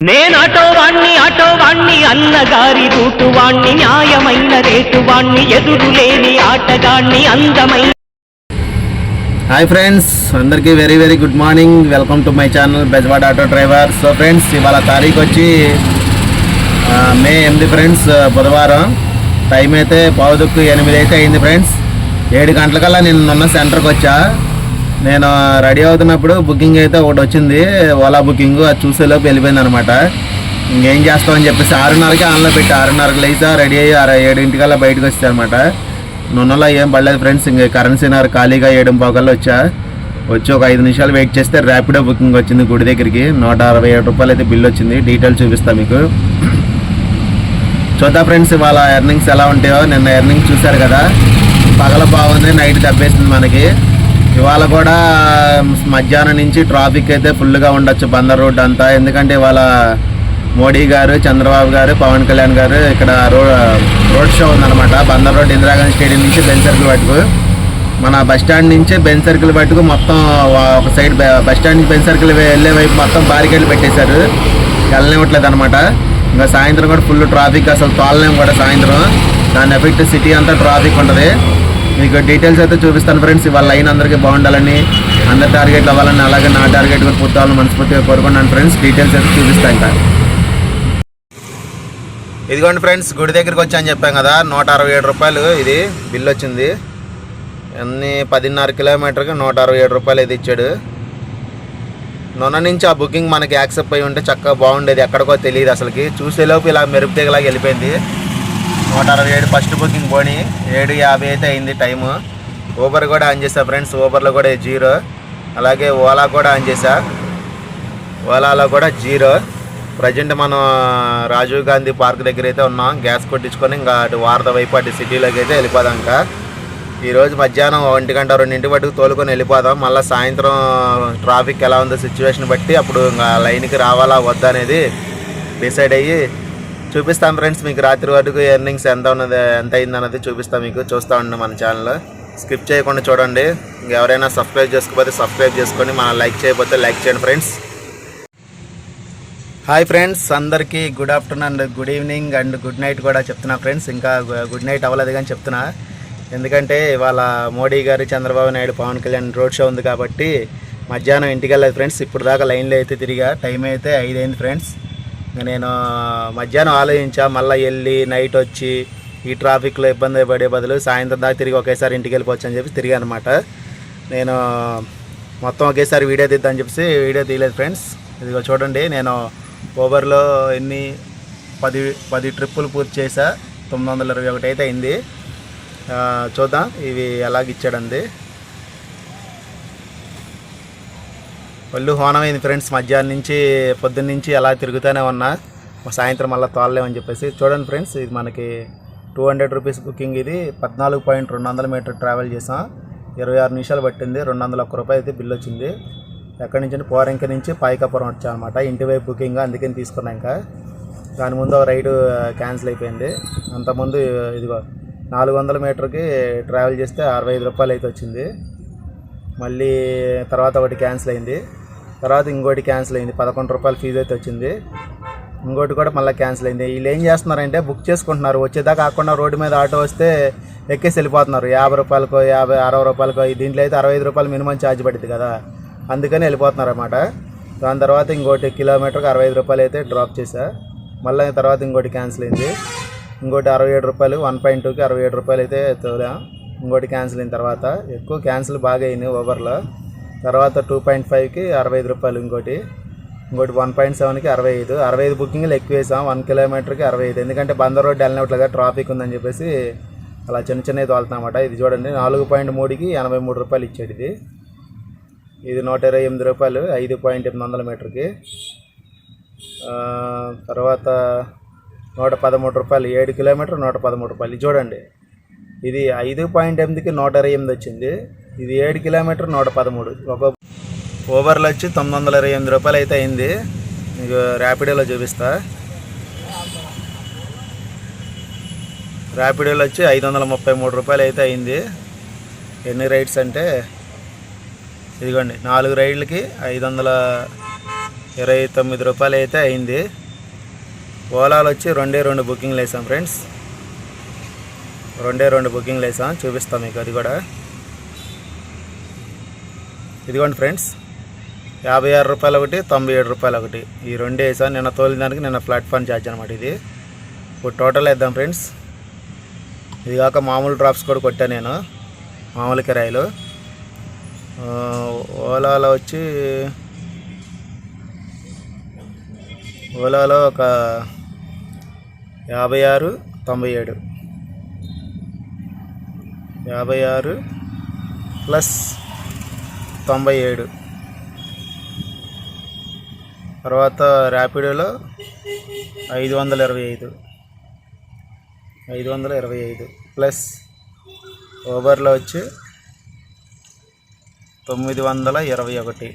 నేను ఆటో వాణ్ణి ఆటో అన్నగారి రూటువాణ్ణి న్యాయమైన రేటువాణ్ణి ఎదురు లేని ఆటగాణ్ణి అందమైన హాయ్ ఫ్రెండ్స్ అందరికీ very very good morning welcome to my channel Bezawada auto driver so friends ఇవాళ తారీఖు వచ్చి మే ఎనిమిది ఫ్రెండ్స్ బుధవారం. టైం అయితే పావుదుక్కు ఎనిమిది అయితే అయింది ఫ్రెండ్స్ ఏడు గంటలకల్లా నేను నిన్న సెంటర్కి వచ్చా. నేను రెడీ అవుతున్నప్పుడు బుకింగ్ అయితే ఒకటి వచ్చింది. ఓలా బుకింగ్ అది చూసేలోపు వెళ్ళిపోయింది అనమాట ఇంకేం చేస్తామని చెప్పేసి ఆరున్నరకి ఆన్లో పెట్టి ఆరున్నరకి లేచా రెడీ అయ్యి ఆరు ఏడింటికల్లా బయటకు వచ్చాయి అనమాట నున్నలో ఏం పడలేదు ఫ్రెండ్స్ ఇంక కరెన్సీ నగర్ ఖాళీగా ఏడు పోగల్లో వచ్చా. వచ్చి ఒక ఐదు నిమిషాలు వెయిట్ చేస్తే ర్యాపిడో బుకింగ్ వచ్చింది గుడి దగ్గరికి. నూట అరవై ఏడు రూపాయలు అయితే బిల్ వచ్చింది. డీటెయిల్స్ చూపిస్తా మీకు. చూద్దాం ఫ్రెండ్స్ ఇవాళ ఎర్నింగ్స్ ఎలా ఉంటాయో. నిన్న ఎర్నింగ్స్ చూశారు కదా. పగల బాగుంది నైట్ దెబ్బేసింది మనకి. ఇవాళ కూడా మధ్యాహ్నం నుంచి ట్రాఫిక్ అయితే ఫుల్గా ఉండొచ్చు బందర్ రోడ్ అంతా. ఎందుకంటే ఇవాళ మోడీ గారు చంద్రబాబు గారు పవన్ కళ్యాణ్ గారు ఇక్కడ రోడ్ రోడ్ షో ఉందన్నమాట. బందర్ రోడ్ ఇందిరాగాంధీ స్టేడియం నుంచి బెన్ సర్కిల్ వరకు మన బస్ స్టాండ్ నుంచి బెన్ సర్కిల్ పట్టుకు మొత్తం ఒక సైడ్ బస్ స్టాండ్ నుంచి బెన్ సర్కిల్ వెళ్ళే వైపు మొత్తం బారికేడ్లు పెట్టేశారు. వెళ్ళనివ్వట్లేదు అనమాట ఇంకా సాయంత్రం కూడా ఫుల్ ట్రాఫిక్ అసలు తోలలేము కూడా సాయంత్రం. దాని ఎఫెక్ట్ సిటీ అంతా ట్రాఫిక్ ఉంటుంది. మీకు డీటెయిల్స్ అయితే చూపిస్తాను ఫ్రెండ్స్ ఇవాళ లైన్ అందరికీ బాగుండాలని అందరి టార్గెట్లు అవ్వాలని అలాగే నా టార్గెట్ కూడా పూర్తవాలని మనస్ఫూర్తిగా కోరుకున్నాను ఫ్రెండ్స్ డీటెయిల్స్ అయితే చూపిస్తాను ఇంకా. ఇదిగోండి ఫ్రెండ్స్ గుడి దగ్గరికి వచ్చా అని చెప్పాం కదా నూట అరవై ఏడు రూపాయలు ఇది బిల్ వచ్చింది. అన్ని పదిన్నర కిలోమీటర్కి నూట అరవై ఏడు రూపాయలు ఇది ఇచ్చాడు. నొన్న నుంచి ఆ బుకింగ్ మనకి యాక్సెప్ట్ అయి ఉంటే చక్కగా బాగుండేది ఎక్కడికో తెలియదు అసలుకి. చూసేలోపు ఇలా మెరుపు తీగలాగా వెళ్ళిపోయింది. నూట అరవై ఏడు ఫస్ట్ బుకింగ్ పోనీ. ఏడు యాభై అయితే అయింది టైము. ఊబర్ కూడా ఆన్ చేసా ఫ్రెండ్స్. ఊబర్లో కూడా జీరో. అలాగే ఓలా కూడా ఆన్ చేసా ఓలాలో కూడా జీరో. ప్రజెంట్ మనం రాజీవ్ గాంధీ పార్క్ దగ్గర అయితే ఉన్నాం. గ్యాస్ కొట్టించుకొని ఇంకా అటు వారద వైపు అటు సిటీలోకి అయితే వెళ్ళిపోదాం ఇంకా. ఈరోజు మధ్యాహ్నం ఒంటి గంట రెండింటి పట్టుకు తోలుకొని వెళ్ళిపోదాం. మళ్ళీ సాయంత్రం ట్రాఫిక్ ఎలా ఉందో సిచ్యువేషన్ బట్టి అప్పుడు ఇంకా లైన్కి రావాలా వద్దా అనేది డిసైడ్ అయ్యి చూపిస్తాం ఫ్రెండ్స్ మీకు రాత్రి వరకు ఎర్నింగ్స్ ఎంత ఉన్నది ఎంత అయింది అన్నది చూపిస్తాం మీకు చూస్తూ ఉండండి మన ఛానల్లో స్కిప్ చేయకుండా చూడండి. ఎవరైనా సబ్స్క్రైబ్ చేసుకోకపోతే సబ్స్క్రైబ్ చేసుకొని మన లైక్ చేయకపోతే లైక్ చేయండి ఫ్రెండ్స్. హాయ్ ఫ్రెండ్స్ అందరికీ good afternoon and good evening and good night కూడా చెప్తున్నా ఫ్రెండ్స్ ఇంకా గుడ్ నైట్ అవ్వలేదు కానీ చెప్తున్నా. ఎందుకంటే ఇవాళ మోడీ గారు చంద్రబాబు నాయుడు పవన్ కళ్యాణ్ రోడ్ షో ఉంది కాబట్టి మధ్యాహ్నం ఇంటికి వెళ్ళలేదు ఫ్రెండ్స్ ఇప్పుడు దాకా లైన్లో అయితే తిరిగా. టైం అయితే ఐదు అయింది ఫ్రెండ్స్ నేను మధ్యాహ్నం ఆలోచించా మళ్ళీ వెళ్ళి నైట్ వచ్చి ఈ ట్రాఫిక్లో ఇబ్బంది పడే బదులు సాయంత్రం దాకా తిరిగి ఒకేసారి ఇంటికి వెళ్ళిపోవచ్చు అని చెప్పి తిరిగా అనమాట నేను మొత్తం ఒకేసారి వీడియో తీద్దామని చెప్పేసి వీడియో తీయలేదు ఫ్రెండ్స్. ఇదిగో చూడండి నేను ఓవర్లో ఎన్ని పది పది ట్రిప్పులు పూర్తి చేసా తొమ్మిది వందల ఇరవై ఒకటి అయితే అయింది. చూద్దాం ఇవి ఎలాగిచ్చాడంది ఒళ్ళు హోనమైంది ఫ్రెండ్స్. మధ్యాహ్నం నుంచి పొద్దున్న నుంచి అలా తిరుగుతూనే ఉన్నా. సాయంత్రం మళ్ళీ తోలలేమని చెప్పేసి. చూడండి ఫ్రెండ్స్ ఇది మనకి టూ హండ్రెడ్ రూపీస్ బుకింగ్ ఇది. పద్నాలుగు పాయింట్ రెండు వందల మీటర్ ట్రావెల్ చేసాం. ఇరవై ఆరు నిమిషాలు పట్టింది. రెండు వందల ఒక్క రూపాయి అయితే బిల్ వచ్చింది. ఎక్కడి నుంచి అంటే పోరంక నుంచి పాయికాపురం వచ్చాం అనమాట ఇంటి వైపు బుకింగ్ అందుకని తీసుకున్నాం ఇంకా. దాని ముందు ఒక రైడ్ క్యాన్సిల్ అయిపోయింది. అంతకుముందు ఇదిగో నాలుగు వందల మీటర్కి ట్రావెల్ చేస్తే అరవై ఐదు రూపాయలు అయితే వచ్చింది. మళ్ళీ తర్వాత ఒకటి క్యాన్సిల్ అయింది. తర్వాత ఇంకోటి క్యాన్సిల్ అయింది. పదకొండు రూపాయలు ఫీజు అయితే వచ్చింది. ఇంకోటి కూడా మళ్ళీ క్యాన్సిల్ అయింది. వీళ్ళు ఏం చేస్తున్నారంటే బుక్ చేసుకుంటున్నారు. వచ్చేదాకా కాకుండా రోడ్డు మీద ఆటో వస్తే ఎక్కేసి వెళ్ళిపోతున్నారు. యాభై రూపాయలకో యాభై అరవై రూపాయలకో దీంట్లో అయితే అరవై ఐదు రూపాయలు మినిమం ఛార్జ్ పడుతుంది కదా. అందుకని వెళ్ళిపోతున్నారు అనమాట దాని తర్వాత ఇంకోటి కిలోమీటర్కి అరవై ఐదు రూపాయలు అయితే డ్రాప్ చేశా. మళ్ళీ తర్వాత ఇంకోటి క్యాన్సిల్ అయింది. ఇంకోటి అరవై ఏడు రూపాయలు వన్ పాయింట్ టూకి అరవై ఏడు రూపాయలు అయితే తోలాం. ఇంకోటి క్యాన్సిల్ అయిన తర్వాత ఎక్కువ క్యాన్సిల్ బాగా అయినాయి ఓవర్లో తర్వాత టూ పాయింట్ ఫైవ్కి అరవై ఐదు రూపాయలు ఇంకోటి. ఇంకోటి వన్ పాయింట్ సెవెన్కి అరవై ఐదు. అరవై ఐదు బుకింగ్లు ఎక్కువ వేసాం వన్ కిలోమీటర్కి అరవై ఐదు. ఎందుకంటే బందర్ రోడ్డు వెళ్ళినట్లుగా ట్రాఫిక్ ఉందని చెప్పేసి అలా చిన్న చిన్నవి తోలుతామన్నమాట ఇది చూడండి నాలుగు పాయింట్ మూడుకి ఎనభై మూడు రూపాయలు ఇచ్చాడు ఇది. ఇది నూట ఇరవై ఎనిమిది రూపాయలు ఐదు పాయింట్ ఎనిమిది వందల మీటర్కి. తర్వాత నూట పదమూడు రూపాయలు ఏడు కిలోమీటర్ నూట పదమూడు రూపాయలు. చూడండి ఇది ఐదు పాయింట్ ఎనిమిదికి నూట ఇరవై ఎనిమిది వచ్చింది. ఇది ఏడు కిలోమీటర్ నూట పదమూడు. ఒక ఓవర్లో వచ్చి తొమ్మిది వందల ఇరవై ఎనిమిది రూపాయలు అయితే అయింది. మీకు ర్యాపిడోలో చూపిస్తా. ర్యాపిడోలో వచ్చి ఐదు వందల ముప్పై మూడు రూపాయలు అయితే అయింది. ఎన్ని రైడ్స్ అంటే ఇదిగోండి నాలుగు రైడ్లకి ఐదు వందల ఇరవై తొమ్మిది రూపాయలు అయితే అయింది. ఓలాలో వచ్చి రెండే రెండు బుకింగ్లు వేసాం ఫ్రెండ్స్. రెండే రెండు బుకింగ్లు వేసాం చూపిస్తాం మీకు అది కూడా. ఇదిగోండి ఫ్రెండ్స్ యాభై ఆరు రూపాయలు ఒకటి తొంభై ఏడు రూపాయలు ఒకటి. ఈ రెండు వేసాను నిన్న తోలిన దానికి నిన్న ప్లాట్ఫామ్ ఛార్జ్ అనమాట ఇది. ఇప్పుడు టోటల్ వేద్దాం ఫ్రెండ్స్. ఇది కాక మామూలు డ్రాప్స్ కూడా కొట్టాను నేను మామూలు కిరాయిలు. ఓలాలో వచ్చి ఓలాలో ఒక యాభై ఆరు తొంభై ఏడు. యాభై ఆరు ప్లస్ తొంభై ఏడు. తర్వాత ర్యాపిడోలో ఐదు వందల ఇరవై ఐదు. ఐదు వందల ఇరవై ఐదు ప్లస్ ఓబర్లో వచ్చి తొమ్మిది వందల ఇరవై ఒకటి.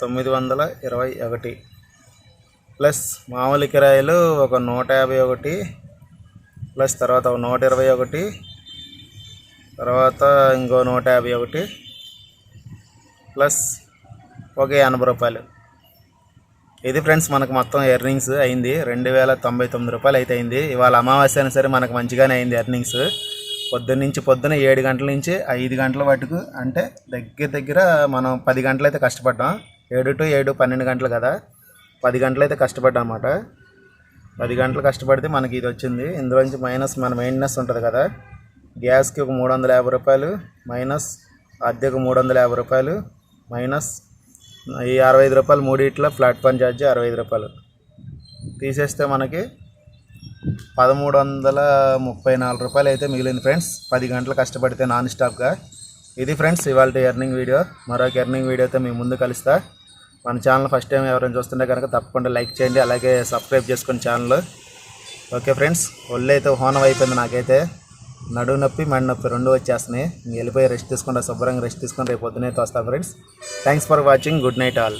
తొమ్మిది వందల ఇరవై ఒకటి ప్లస్ మామూలు కిరాయిలు ఒక నూట యాభై ఒకటి ప్లస్ తర్వాత నూట ఇరవై ఒకటి తర్వాత ఇంకో నూట యాభై ఒకటి ప్లస్ ఒక ఎనభై రూపాయలు. ఇది ఫ్రెండ్స్ మనకు మొత్తం ఎర్నింగ్స్ అయింది. రెండు వేల తొంభై తొమ్మిది రూపాయలు అయితే అయింది. ఇవాళ అమావాస్య అయినా సరే మనకు మంచిగానే అయింది ఎర్నింగ్స్. పొద్దున్న నుంచి పొద్దున్న ఏడు గంటల నుంచి ఐదు గంటల వరకు అంటే దగ్గర దగ్గర మనం పది గంటలు అయితే కష్టపడ్డాం. ఏడు టు ఏడు పన్నెండు గంటలు కదా. పది గంటలు అయితే కష్టపడ్డాం అన్నమాట. పది గంటలు కష్టపడితే మనకి ఇది వచ్చింది. ఇందులోంచి మైనస్ మన మెయింటెనెన్స్ ఉంటుంది కదా. గ్యాస్కి ఒక మూడు వందల యాభై రూపాయలు మైనస్ అద్దెకు మూడు వందల యాభై రూపాయలు మైనస్ ఈ అరవై ఐదు రూపాయలు మూడిట్లో ప్లాట్ఫామ్ ఛార్జ్ అరవై ఐదు రూపాయలు. తీసేస్తే మనకి పదమూడు వందల ముప్పై నాలుగు రూపాయలు అయితే మిగిలింది ఫ్రెండ్స్. పది గంటలు కష్టపడితే నాన్ స్టాప్గా. ఇది ఫ్రెండ్స్ ఇవాళ ఎర్నింగ్ వీడియో. మరొక ఎర్నింగ్ వీడియోతో మీ ముందు కలుస్తా. మన ఛానల్ ఫస్ట్ టైం ఎవరైనా చూస్తుంటే కనుక తప్పకుండా లైక్ చేయండి. అలాగే సబ్స్క్రైబ్ చేసుకుని ఛానల్. ఓకే ఫ్రెండ్స్ ఒళ్ళు అయితే హోనం అయిపోయింది నాకైతే. నడువు నొప్పి మెడ నొప్పి రెండు వచ్చేస్తున్నాయి. వెళ్ళిపోయి రెస్ట్ తీసుకుంటా శుభ్రంగా రెస్ట్ తీసుకొని రేపు పొద్దునైతే వస్తా friends thanks for watching good night all